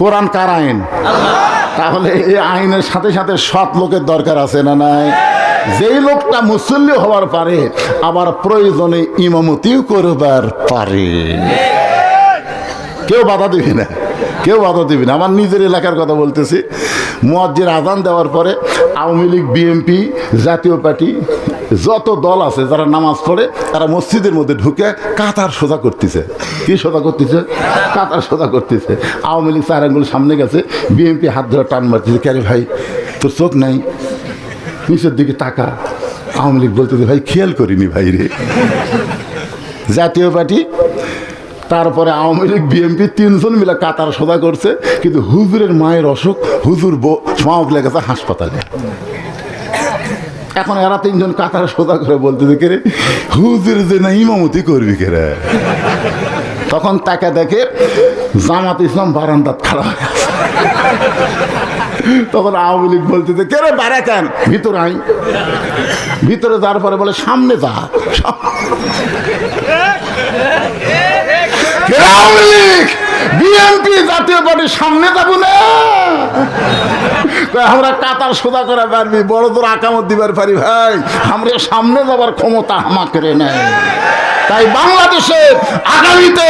কোরআন কার আইন? তাহলে এই আইনের সাথে সাথে সৎ লোকের দরকার আছে না নাই? যেই লোকটা মুসল্লি হওয়ার পারে, আবার প্রয়োজনে ইমামতিও করবার পারে। কেউ বাধা দিবি না, কেউ বাধা দিবি না। আমার নিজের এলাকার কথা বলতেছি মুয়াজ্জির আজান দেওয়ার পরে আওয়ামী লীগ, বিএনপি, জাতীয় পার্টি যত দল আছে যারা নামাজ পড়ে, তারা মসজিদের মধ্যে ঢুকে কাতার সোজা করতেছে। কি সোজা করতেছে? কাতার সোজা করতেছে। আওয়ামী লীগ চার আঙ্গুল সামনে গেছে, বিএনপি হাত ধরে টান মারতেছে ক্যারে ভাই, তোর চোখ নাই? নিচের দিকে টাকা আওয়ামী লীগ বলতেছে, ভাই, খেয়াল করিনি ভাই রে। জাতীয় পার্টি, তারপরে আওয়ামী লীগ, বিএনপি তিনজন মিলে কাতার সোজা করছে, কিন্তু হুজুরের মায়ের অসুখ, হুজুর মাওক লেগেছে হাসপাতালে। এখন এরা তিনজন কাতার সোজা করে বলতে দেখে রে হুজুর যে না ইমামতি করবি কে রে তখন তাকে দেখে জামাত ইসলাম বারান্দাত খারাপ তখন আওয়ামী লীগ বলতে কে রে বারে কেন? ভিতরে আই ভিতরে যাওয়ার পরে বলে, সামনে যা। বিএনপি জাতীয় পার্টির সামনে যাব না। আমরা কাতার সোদা করে পারবি বড় তোর আকামত দিবার পারি ভাই। আমরা সামনে যাবার ক্ষমতা আমাকে নেই। তাই বাংলাদেশে আগামীতে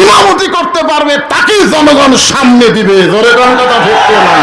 ইমামতি করতে পারবে, তাকেই জনগণ সামনে দিবে। ধরে কথা ঠিক না